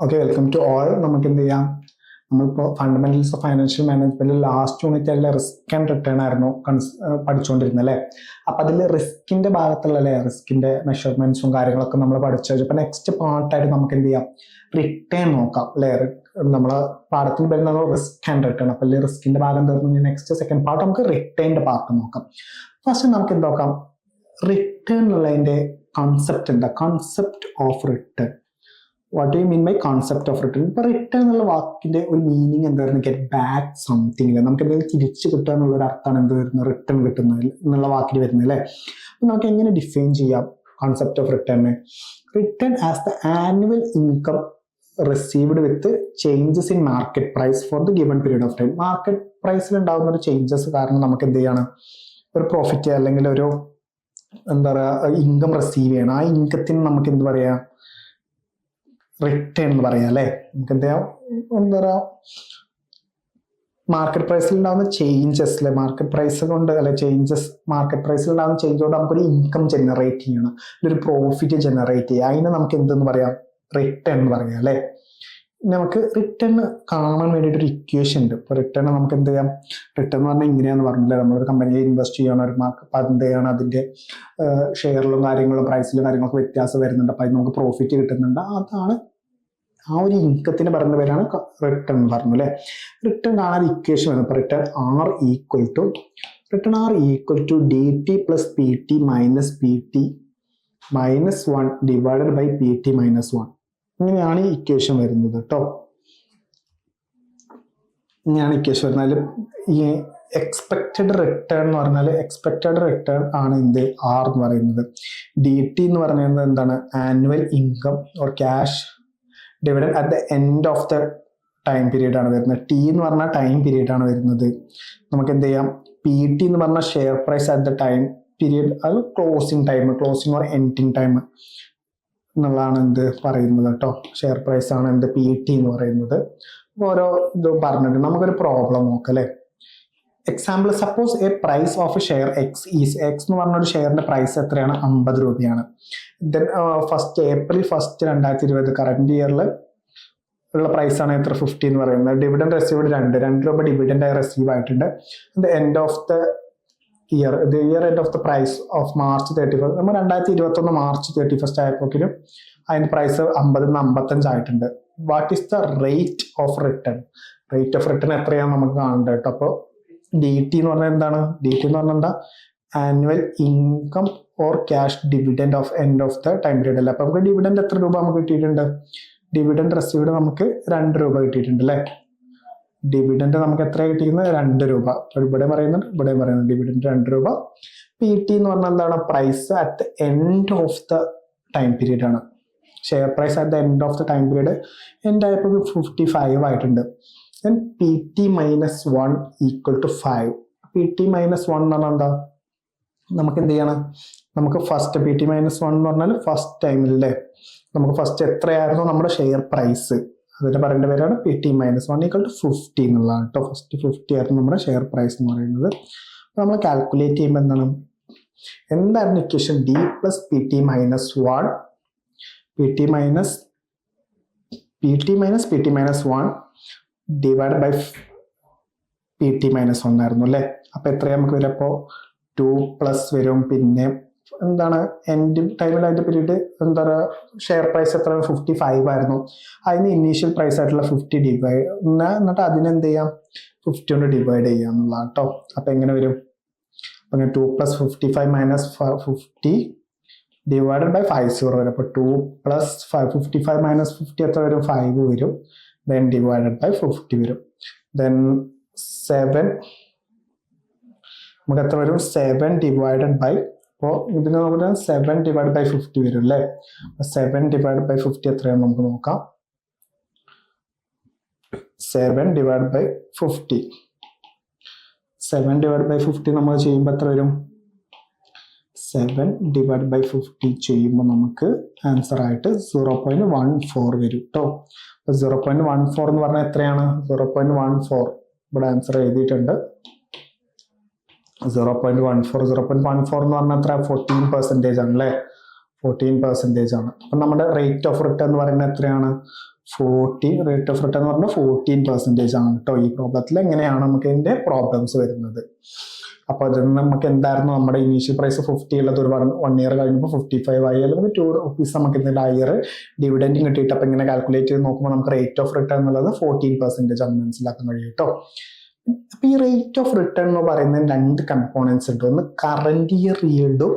Okay welcome to all നമുക്ക് എന്ത് ചെയ്യാം നമ്മളിപ്പോൾ ഫണ്ടമെന്റൽസ് ഓഫ് ഫൈനാൻഷ്യൽ മാനേജ്മെന്റിൽ ലാസ്റ്റ് യൂണിറ്റ് അതിൽ റിസ്ക് ആൻഡ് റിട്ടേൺ ആയിരുന്നു കൺസ് പഠിച്ചുകൊണ്ടിരുന്നത് അല്ലേ അപ്പൊ അതിൽ റിസ്കിന്റെ ഭാഗത്തുള്ള അല്ലേ റിസ്കിന്റെ മെഷർമെന്റ്സും കാര്യങ്ങളൊക്കെ നമ്മൾ പഠിച്ചു കഴിഞ്ഞപ്പോൾ നെക്സ്റ്റ് പാർട്ടായിട്ട് നമുക്ക് എന്ത് ചെയ്യാം റിട്ടേൺ നോക്കാം അല്ലേ? നമ്മളെ പാഠത്തിൽ വരുന്ന റിസ്ക് ആൻഡ് റിട്ടേൺ അപ്പൊ അല്ലെങ്കിൽ റിസ്കിന്റെ ഭാഗം തീർന്നു. നെക്സ്റ്റ് സെക്കൻഡ് പാർട്ട് നമുക്ക് റിട്ടേണിന്റെ പാർട്ട് നോക്കാം. ഫസ്റ്റ് നമുക്ക് എന്ത് നോക്കാം? റിട്ടേൺ ഉള്ളതിന്റെ കോൺസെപ്റ്റ് എന്താ? Concept of return what you mean by concept of return ഇപ്പൊ റിട്ടേൺ എന്നുള്ള വാക്കിന്റെ ഒരു മീനിങ് എന്തായിരുന്നു? ഗെറ്റ് ബാക്ക് സംതിങ് നമുക്ക് എന്തെങ്കിലും തിരിച്ചു കിട്ടുക എന്നുള്ള ഒരു അർത്ഥമാണ് എന്ത് വരുന്നത്? റിട്ടേൺ കിട്ടുന്നത് എന്നുള്ള വാക്കിൽ വരുന്നത് അല്ലേ അപ്പൊ നമുക്ക് എങ്ങനെ ഡിഫൈൻ ചെയ്യാം concept of റിട്ടേണിനെ return as the annual income received with changes in market price for the given period of time market പ്രൈസിൽ ഉണ്ടാകുന്ന ഒരു ചേഞ്ചസ് കാരണം നമുക്ക് എന്ത് ചെയ്യണം? ഒരു പ്രോഫിറ്റ് അല്ലെങ്കിൽ ഒരു എന്താ പറയുക ഇൻകം റിസീവ് ചെയ്യണം. ആ ഇൻകത്തിന് നമുക്ക് എന്ത് പറയാം? റിട്ടേൺ എന്ന് പറയാം അല്ലേ? നമുക്ക് എന്താ എന്താ പറയാ. മാർക്കറ്റ് പ്രൈസിൽ ഉണ്ടാകുന്ന ചേഞ്ചസ് അല്ലെ മാർക്കറ്റ് പ്രൈസ് കൊണ്ട് അല്ലെ ചേഞ്ചസ് മാർക്കറ്റ് പ്രൈസിൽ ഉണ്ടാകുന്ന ചേഞ്ച് കൊണ്ട് നമുക്കൊരു ഇൻകം ജനറേറ്റ് ചെയ്യണം. ഒരു പ്രോഫിറ്റ് ജനറേറ്റ് ചെയ്യുക അതിന് നമുക്ക് എന്തെന്ന് പറയാം? റിട്ടേൺ എന്ന് പറയാം അല്ലേ? നമുക്ക് റിട്ടേൺ കാണാൻ വേണ്ടിയിട്ട് ഒരു ഇക്വേഷൻ ഉണ്ട്. ഇപ്പോൾ റിട്ടേൺ നമുക്ക് എന്ത് ചെയ്യാം? റിട്ടേൺ എന്ന് പറഞ്ഞാൽ ഇങ്ങനെയാന്ന് പറഞ്ഞില്ല നമ്മളൊരു കമ്പനിയിൽ ഇൻവെസ്റ്റ് ചെയ്യണം ഒരു എന്ത് ചെയ്യണം അതിന്റെ ഷെയറിലും കാര്യങ്ങളും പ്രൈസിലും കാര്യങ്ങളൊക്കെ വ്യത്യാസം വരുന്നുണ്ട്. അപ്പം അതിന് നമുക്ക് പ്രോഫിറ്റ് കിട്ടുന്നുണ്ട്. അതാണ് ആ ഒരു ഇൻകത്തിന് പറയുന്ന പേരാണ് റിട്ടേൺ പറഞ്ഞു അല്ലേ? റിട്ടേൺ കാണാൻ ഇക്വേഷൻ വരുന്നത് ഇപ്പോൾ return R equal to return R equal to D T plus P T minus P T minus one divided by P T minus one ഇങ്ങനെയാണ് ഈ ഇക്വേഷൻ വരുന്നത് കേട്ടോ ഇങ്ങനെയാണ് ഇക്വേഷൻ വരുന്നത്. ഈ എക്സ്പെക്റ്റഡ് റിട്ടേൺ എന്ന് പറഞ്ഞാൽ എക്സ്പെക്റ്റഡ് റിട്ടേൺ ആണ് എന്ത് ആർ എന്ന് പറയുന്നത്. ഡി ടി എന്ന് പറയുന്നത് എന്താണ്? Annual income or cash dividend at the end of the time period ആണ് വരുന്നത്. ടി എന്ന് പറഞ്ഞാൽ ടൈം പീരീഡ് ആണ് വരുന്നത്. നമുക്ക് എന്ത് ചെയ്യാം? പി ടി എന്ന് പറഞ്ഞാൽ share price at the time period അത് closing time closing or ending time എന്നുള്ളതാണ് എന്ത് പറയുന്നത് കേട്ടോ ഷെയർ പ്രൈസ് ആണ് എന്ത് പി ടി എന്ന് പറയുന്നത്. ഓരോ ഇത് പറഞ്ഞിട്ട് നമുക്കൊരു പ്രോബ്ലം നോക്കാം അല്ലേ example suppose a price of share X is X എന്ന് പറഞ്ഞ ഒരു ഷെയറിന്റെ പ്രൈസ് എത്രയാണ്? അമ്പത് രൂപയാണ്. ദെൻ ഫസ്റ്റ് ഏപ്രിൽ ഫസ്റ്റ് രണ്ടായിരത്തി ഇരുപത് കറണ്ട് ഇയറിൽ ഉള്ള പ്രൈസ് ആണ് എത്ര? ഫിഫ്റ്റി എന്ന് പറയുന്നത്. ഡിവിഡൻ റിസീവ്ഡ് രണ്ട്. രണ്ട് രൂപ ഡിവിഡൻഡ് റിസീവ് ആയിട്ടുണ്ട്. End of the year the year end of the price of March thirty first നമ്മൾ രണ്ടായിരത്തി ഇരുപത്തി ഒന്ന് മാർച്ച് തേർട്ടി ഫസ്റ്റ് ആയപ്പോക്കിനും അതിന്റെ പ്രൈസ് അമ്പതിൽ നിന്ന് അമ്പത്തഞ്ച് ആയിട്ടുണ്ട്. What is the rate of return rate of return എത്രയാണ് നമുക്ക് കാണേണ്ടത് കേട്ടോ. അപ്പോൾ ഡി ടി എന്ന് പറഞ്ഞാൽ എന്താണ്? ഡി ടി എന്ന് പറഞ്ഞാൽ എന്താ? Annual income or cash dividend of end of the time period അല്ലേ? അപ്പൊ നമുക്ക് ഡിവിഡൻഡ് എത്ര രൂപ നമുക്ക് കിട്ടിയിട്ടുണ്ട്? ഡിവിഡൻഡ് റിസീവ്ഡ് നമുക്ക് രണ്ട് രൂപ കിട്ടിയിട്ടുണ്ട് അല്ലേ? ഡിവിഡൻഡ് നമുക്ക് എത്ര കിട്ടിയിരുന്നത് രണ്ട് രൂപ. ഇവിടെ പറയുന്നുണ്ട് ഇവിടെ പറയുന്നുണ്ട് ഡിവിഡൻഡ് രണ്ട് രൂപ. പി ടി എന്ന് പറഞ്ഞാൽ എന്താണ്? Price at the end of the time period ആണ്. Share price at the end of the time period end ആയപ്പോൾ ഫിഫ്റ്റി ഫൈവ് ആയിട്ടുണ്ട്. Then P T minus one equal to five P T minus one എന്ന് പറഞ്ഞാൽ എന്താ? നമുക്ക് എന്ത് ചെയ്യണം? നമുക്ക് first P T minus one എന്ന് പറഞ്ഞാൽ ഫസ്റ്റ് ടൈമിലല്ലേ നമുക്ക് ഫസ്റ്റ് എത്രയായിരുന്നു? നമ്മുടെ ഷെയർ പ്രൈസ് അതിന്റെ പറയേണ്ട പേരാണ് P T minus one equal to fifty എന്നുള്ളതാണ് കേട്ടോ. ഫസ്റ്റ് ഫിഫ്റ്റി ആയിരുന്നു നമ്മുടെ ഷെയർ പ്രൈസ് എന്ന് പറയുന്നത്. നമ്മൾ കാൽക്കുലേറ്റ് ചെയ്യുമ്പോൾ എന്താണ്? എന്തായിരുന്നു equation D plus P T minus one P T minus P T minus P T minus one divide by P T minus one ആയിരുന്നു അല്ലേ? അപ്പോൾ എത്രയാ നമുക്ക് വരും അപ്പോൾ ടു പ്ലസ് വരും പിന്നെ എന്താണ് എൻഡ് ടൈമിൽ അതിന്റെ പീരീഡ് എന്താ പറയുക ഷെയർ പ്രൈസ് എത്ര ഫിഫ്റ്റി ഫൈവ് ആയിരുന്നു. അതിന് ഇനീഷ്യൽ പ്രൈസ് ആയിട്ടുള്ള ഫിഫ്റ്റി ഡിവൈഡ് എന്നിട്ട് അതിനെന്ത് ചെയ്യാം? ഫിഫ്റ്റി കൊണ്ട് ഡിവൈഡ് ചെയ്യാം എന്നുള്ള കേട്ടോ അപ്പൊ എങ്ങനെ വരും? അങ്ങനെ two plus fifty five minus fifty divided by five zero വരും. അപ്പോൾ two plus five fifty five minus fifty എത്ര വരും? ഫൈവ് വരും. ദെൻ ഡിവൈഡഡ് ബൈ ഫിഫ്റ്റി വരും. ദെൻ സെവൻ നമുക്ക് എത്ര വരും? സെവൻ ഡിവൈഡഡ് ബൈ അപ്പോൾ ഇതിന് നമുക്ക് സെവൻ ഡിവൈഡ് ബൈ ഫിഫ്റ്റി വരും അല്ലേ? സെവൻ ഡിവൈഡ് ബൈ ഫിഫ്റ്റി എത്രയാണ് നമുക്ക് നോക്കാം. Seven divide by fifty seven divide by fifty നമ്മൾ ചെയ്യുമ്പോൾ എത്ര വരും? സെവൻ ഡിവൈഡ് ബൈ ഫിഫ്റ്റി ചെയ്യുമ്പോൾ നമുക്ക് ആൻസർ ആയിട്ട് സീറോ പോയിന്റ് വൺ ഫോർ വരും കേട്ടോ അപ്പൊ സീറോ പോയിന്റ് വൺ ഫോർ എന്ന് പറഞ്ഞാൽ എത്രയാണ്? സീറോ പോയിന്റ് വൺ ഫോർ ഇവിടെ ആൻസർ എഴുതിയിട്ടുണ്ട്. Zero point one four zero point one four എന്ന് പറഞ്ഞാൽ എത്ര ഫോർട്ടീൻ പെർസെന്റേജ് ആണ് അല്ലേ ഫോർട്ടീൻ പെർസെന്റേജ് ആണ്. അപ്പം നമ്മുടെ റേറ്റ് ഓഫ് റിട്ടേൺ എന്ന് പറയുന്നത് എത്രയാണ്? ഫോർട്ടീൻ റേറ്റ് ഓഫ് റിട്ടേൺ എന്ന് പറഞ്ഞാൽ ഫോർട്ടീൻ പെർസെന്റേജ് ആണ് കേട്ടോ ഈ പ്രോബ്ലത്തിൽ എങ്ങനെയാണ് നമുക്ക് ഇതിന്റെ പ്രോബ്ലംസ് വരുന്നത്? അപ്പോൾ അതിൽ നിന്ന് നമുക്ക് എന്തായിരുന്നു? നമ്മുടെ ഇനീഷ്യൽ പ്രൈസ് ഫിഫ്റ്റി ഉള്ളത് ഒരു വൺ ഇയർ കഴിഞ്ഞപ്പോൾ ഫിഫ്റ്റി ഫൈവ് ആയി അല്ലെങ്കിൽ ടു റുപ്പീസ് നമുക്ക് ഇതിന്റെ ഹയർ ഡിവിഡൻഡ് കിട്ടിയിട്ട്. അപ്പോൾ ഇങ്ങനെ കാൽക്കുലേറ്റ് ചെയ്ത് നോക്കുമ്പോൾ നമുക്ക് റേറ്റ് ഓഫ് റിട്ടേൺ എന്നുള്ളത് ഫോർട്ടീൻ പെർസെന്റേജ് ആണ് മനസ്സിലാക്കാൻ കഴിയും കേട്ടോ അപ്പൊ ഈ റേറ്റ് ഓഫ് റിട്ടേൺ എന്ന് പറയുന്ന രണ്ട് കമ്പോണൻസ് ഉണ്ട്. ഒന്ന് കറന്റ് ഇയർ yield-ഉം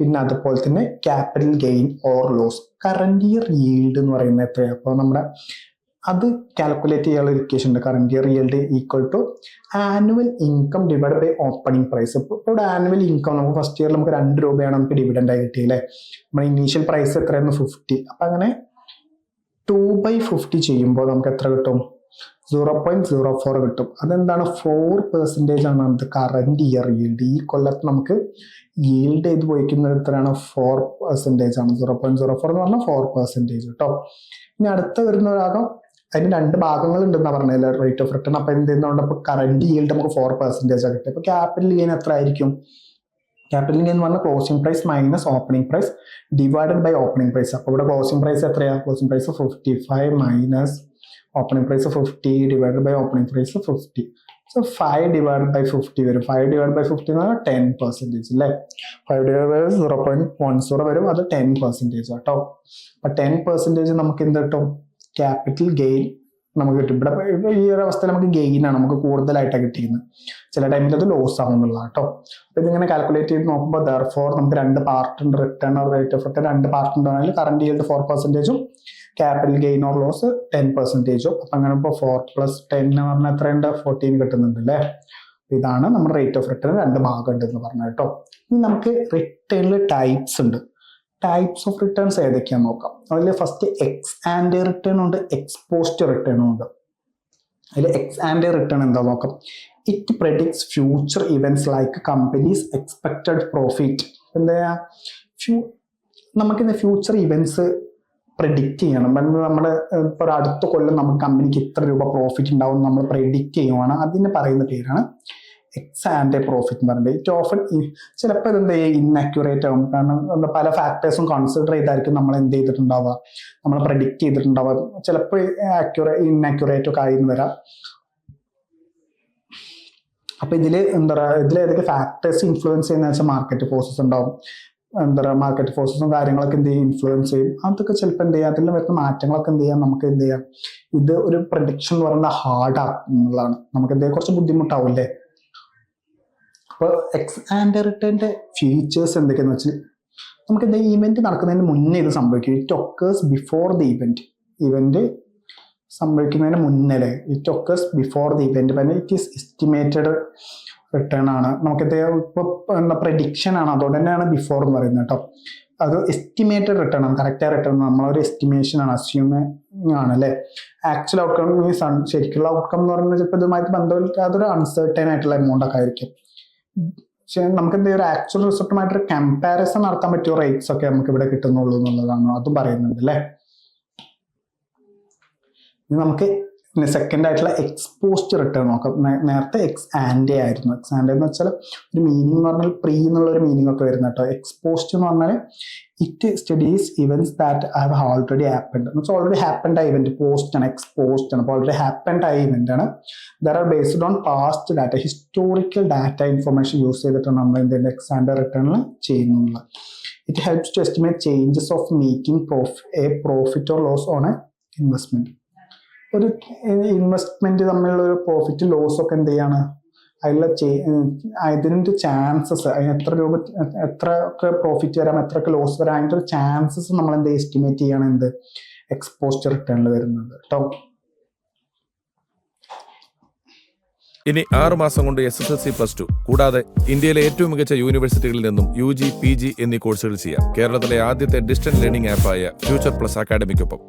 പിന്നെ അതുപോലെ തന്നെ capital gain or loss current year yield എന്ന് പറയുന്നത് എത്രയാണ് അപ്പോൾ നമ്മുടെ അത് കാൽക്കുലേറ്റ് ചെയ്യാനുള്ള ഇക്വേഷൻ ഉണ്ട്. Current year yield equal to annual income divide by opening price ഇപ്പോൾ ഇവിടെ ആനുവൽ ഇൻകം നമുക്ക് ഫസ്റ്റ് ഇയറിൽ നമുക്ക് രണ്ട് രൂപയാണ് നമുക്ക് ഡിവിഡൻഡ് ആയി കിട്ടിയില്ലേ നമ്മുടെ ഇനീഷ്യൽ പ്രൈസ് എത്രയായിരുന്നു ഫിഫ്റ്റി അപ്പം അങ്ങനെ ടു ബൈ ഫിഫ്റ്റി ചെയ്യുമ്പോൾ നമുക്ക് എത്ര കിട്ടും? സീറോ പോയിന്റ് സീറോ ഫോർ കിട്ടും. അതെന്താണ്? ഫോർ പെർസെന്റേജ് ആണ് അത് കറന്റ് ഇയർ ഈൽഡ് ഈ കൊല്ലത്ത് നമുക്ക് ഈൽഡ് ചെയ്ത് പോയിക്കുന്നത് എത്രയാണ്? ഫോർ പെർസെന്റേജ് ആണ്. സീറോ പോയിന്റ് സീറോ ഫോർ എന്ന് പറഞ്ഞാൽ ഫോർ പെർസെന്റേജ് കേട്ടോ ഇനി അടുത്ത വരുന്ന ഭാഗം അതിന് രണ്ട് ഭാഗങ്ങൾ ഉണ്ടെന്നാ പറഞ്ഞത് റേറ്റ് ഓഫ് റിട്ടേൺ അപ്പൊ എന്ത് ചെയ്യുന്നതുകൊണ്ട് അപ്പൊ കറന്റ് ഈൽഡ് നമുക്ക് ഫോർ പെർസെന്റേജ് ആണ് കിട്ടും അപ്പോൾ ക്യാപിറ്റൽ ഗെയിൻ എത്ര ആയിരിക്കും ക്യാപിറ്റൽ ഗെയിൻ എന്ന് പറഞ്ഞാൽ closing price minus opening price divided by opening price അപ്പോൾ ഇവിടെ ക്ലോസിംഗ് പ്രൈസ് എത്രയാണ് closing price fifty five minus opening price fifty divided by opening price fifty so five divide by fifty വരും. Five divide by fifty എന്ന് പറഞ്ഞാൽ ten percentage അല്ലേ? Five divide by zero point one zero വരും. അത് ten percentage കേട്ടോ അപ്പൊ ten percentage നമുക്ക് എന്ത് കിട്ടും? ക്യാപിറ്റൽ ഗെയിൻ നമുക്ക് കിട്ടും. ഇവിടെ ഈ ഒരു അവസ്ഥയിൽ നമുക്ക് ഗെയിൻ ആണ്. നമുക്ക് കൂടുതലായിട്ടാണ് കിട്ടിയിരുന്നത് ചില ടൈമിൽ അത് ലോസ് ആവുന്നുള്ള കേട്ടോ അപ്പൊ ഇതിങ്ങനെ കാൽക്കുലേറ്റ് ചെയ്ത് നോക്കുമ്പോൾ ദർ ഫോർ നമുക്ക് രണ്ട് പാർട്ട് ഉണ്ട്. റിട്ടേൺ റേറ്റ് ഓഫ് റിട്ടേൺ രണ്ട് പാർട്ട് ഉണ്ടെങ്കിൽ current year four പെർസെന്റേജും capital gain or loss ten പെർസെന്റേജും അപ്പം അങ്ങനെ ഇപ്പോൾ ഫോർ പ്ലസ് ടെൻ എന്ന് പറഞ്ഞാൽ എത്രയുണ്ട്? ഫോർട്ടീൻ കിട്ടുന്നുണ്ട് അല്ലേ? ഇതാണ് നമ്മുടെ റേറ്റ് ഓഫ് റിട്ടേൺ രണ്ട് ഭാഗം ഉണ്ട് എന്ന് പറഞ്ഞ കേട്ടോ. ഇനി നമുക്ക് റിട്ടേണിൽ ടൈപ്സ് ഉണ്ട്. ടൈപ്സ് ഓഫ് റിട്ടേൺസ് ഏതൊക്കെയാന്ന് നോക്കാം. അതിൽ ഫസ്റ്റ് എക്സ് ആൻഡ് റിട്ടേൺ ഉണ്ട് എക്സ്പോസ്റ്റ് റിട്ടേണും ഉണ്ട്. അതിൽ എക്സ് ആൻഡ് റിട്ടേൺ എന്താ നോക്കാം? It predicts future events like companies expected profit എന്താ ഫ്യൂ നമുക്കിന്ന് ഫ്യൂച്ചർ ഇവന്റ്സ് പ്രെഡിക്റ്റ് ചെയ്യണം. നമ്മുടെ ഇപ്പോൾ അടുത്ത കൊല്ലം നമുക്ക് കമ്പനിക്ക് ഇത്ര രൂപ പ്രോഫിറ്റ് ഉണ്ടാവും നമ്മൾ പ്രെഡിക്റ്റ് ചെയ്യുവാണ്. അതിന് പറയുന്ന പേരാണ് എക്സ് ആൻഡ് പ്രോഫിറ്റ് എന്ന് പറയുന്നത്. ഇറ്റ് ഓഫൻ ചിലപ്പോൾ ഇതെന്ത് ചെയ്യുക ഇൻഅക്യുറേറ്റ് ആവും. കാരണം പല ഫാക്ടേഴ്സും കൺസിഡർ ചെയ്തായിരിക്കും നമ്മൾ എന്ത് ചെയ്തിട്ടുണ്ടാവുക. നമ്മൾ പ്രെഡിക്റ്റ് ചെയ്തിട്ടുണ്ടാവുക. ചിലപ്പോൾ ആക്യുറേ ഇൻഅക്യുറേറ്റ് ഒക്കെ ആയി എന്ന് വരാം. അപ്പൊ ഇതിൽ എന്താ പറയുക ഇതിൽ ഏതൊക്കെ ഫാക്ടേഴ്സ് ഇൻഫ്ലുവൻസ് ചെയ്യുന്ന വെച്ചാൽ മാർക്കറ്റ് ഫോഴ്സസ് ഉണ്ടാവും. എന്താ പറയുക മാർക്കറ്റ് ഫോഴ്സസും കാര്യങ്ങളൊക്കെ എന്ത് ചെയ്യും? ഇൻഫ്ലുവൻസ് ചെയ്യും. അതൊക്കെ ചിലപ്പോൾ എന്ത് ചെയ്യാം? അതിൽ വരുന്ന മാറ്റങ്ങളൊക്കെ എന്ത് ചെയ്യാം? നമുക്ക് എന്ത് ചെയ്യാം? ഇത് ഒരു പ്രൊഡിക്ഷൻ എന്ന് പറയുന്നത് ഹാർഡ് എന്നുള്ളതാണ്. നമുക്ക് എന്തെങ്കിലും കുറച്ച് ബുദ്ധിമുട്ടാവില്ലേ അപ്പോൾ എക്സ് ആൻഡ് റിട്ടേണിന്റെ ഫീച്ചേഴ്സ് എന്തൊക്കെയാന്ന് വെച്ചാൽ നമുക്ക് എന്താ ഇവന്റ് നടക്കുന്നതിന് മുന്നേ ഇത് സംഭവിക്കും. It occurs before the event event സംഭവിക്കുന്നതിന് മുന്നേ it occurs before the event പിന്നെ ഇറ്റ് ഈസ് എസ്റ്റിമേറ്റഡ് റിട്ടേൺ ആണ്. നമുക്ക് ഇപ്പൊ എന്താ പ്രഡിക്ഷൻ ആണ്. അതുകൊണ്ട് തന്നെയാണ് ബിഫോർ എന്ന് പറയുന്നത് കേട്ടോ. അത് എസ്റ്റിമേറ്റഡ് റിട്ടേൺ ആണ്. കറക്റ്റ് റിട്ടേൺ നമ്മളൊരു എസ്റ്റിമേഷൻ ആണ്. അസ്യൂമിങ് ആണ് അല്ലെ? ആക്ച്വൽ ഔട്ട്കം മീൻസ് ശരിക്കുള്ള ഔട്ട്കം എന്ന് പറയുന്നത് ചിലപ്പോൾ ഇതുമായിട്ട് ബന്ധമില്ലാത്ത അതൊരു അൺസർട്ടൈൻ ആയിട്ടുള്ള എമൗണ്ട് ഒക്കെ ആയിരിക്കും. പക്ഷേ നമുക്ക് എന്താ ഒരു ആക്ച്വൽ റിസൾട്ടുമായിട്ടൊരു കമ്പാരിസൺ നടത്താൻ പറ്റിയ റേറ്റ്സ് ഒക്കെ നമുക്ക് ഇവിടെ കിട്ടുന്നുള്ളൂ എന്നുള്ളതാണ്. അതും പറയുന്നുണ്ട് അല്ലേ? ഇനി നമുക്ക് സെക്കൻഡ് ആയിട്ടുള്ള എക്സ്പോസ്റ്റ് റിട്ടേൺ നോക്കാം. നേരത്തെ എക്സ് ആൻഡേ ആയിരുന്നു. എക്സ് ആൻഡേ എന്ന് വെച്ചാൽ ഒരു മീനിങ് എന്ന് പറഞ്ഞാൽ പ്രീ എന്നുള്ള ഒരു മീനിങ് ഒക്കെ വരുന്ന കേട്ടോ. എക്സ്പോസ്റ്റ് എന്ന് പറഞ്ഞാൽ it studies events that have already happened എന്ന് വെച്ചാൽ ഓൾറെഡി ഹാപ്പൻഡ് ആയ ഇവന്റ് പോസ്റ്റ് ആണ് എക്സ്പോസ്റ്റ് ആണ്. അപ്പോൾ ഓൾറെഡി ഹാപ്പൻഡ് ആയ ഇവന്റ് ആണ്. There are based on past data historical data information use ചെയ്തിട്ടാണ് നമ്മൾ എന്തെങ്കിലും എക്സ് ആൻഡ് റിട്ടേണിൽ ചെയ്യുന്നുള്ളത് it helps to estimate changes of making prof a profit or loss on a investment ഒരു investment തമ്മിലുള്ള ഒരു profit loss ഒക്കെ എന്ത് ചെയ്യാണ്? അതിലുള്ള അതിന്റെ ചാൻസസ് അതിന് എത്ര രൂപ എത്ര ഒക്കെ പ്രോഫിറ്റ് വരാം എത്ര ഒക്കെ ലോസ് വരാം അതിന്റെ ഒരു ചാൻസസ് നമ്മൾ എന്ത് എസ്റ്റിമേറ്റ് ചെയ്യണം എന്ത്? എക്സ്പോസ്റ്റ് റിട്ടേണിൽ വരുന്നത് കേട്ടോ ഇനി ആറ് മാസം കൊണ്ട് S S L C plus two കൂടാതെ ഇന്ത്യയിലെ ഏറ്റവും മികച്ച യൂണിവേഴ്സിറ്റികളിൽ നിന്നും യു ജി പി ജി എന്നീ കോഴ്സുകൾ ചെയ്യാം. കേരളത്തിലെ ആദ്യത്തെ ഡിസ്റ്റൻസ് ലേണിംഗ് ആപ്പായ ഫ്യൂച്ചർ പ്ലസ് അക്കാഡമിക്കൊപ്പം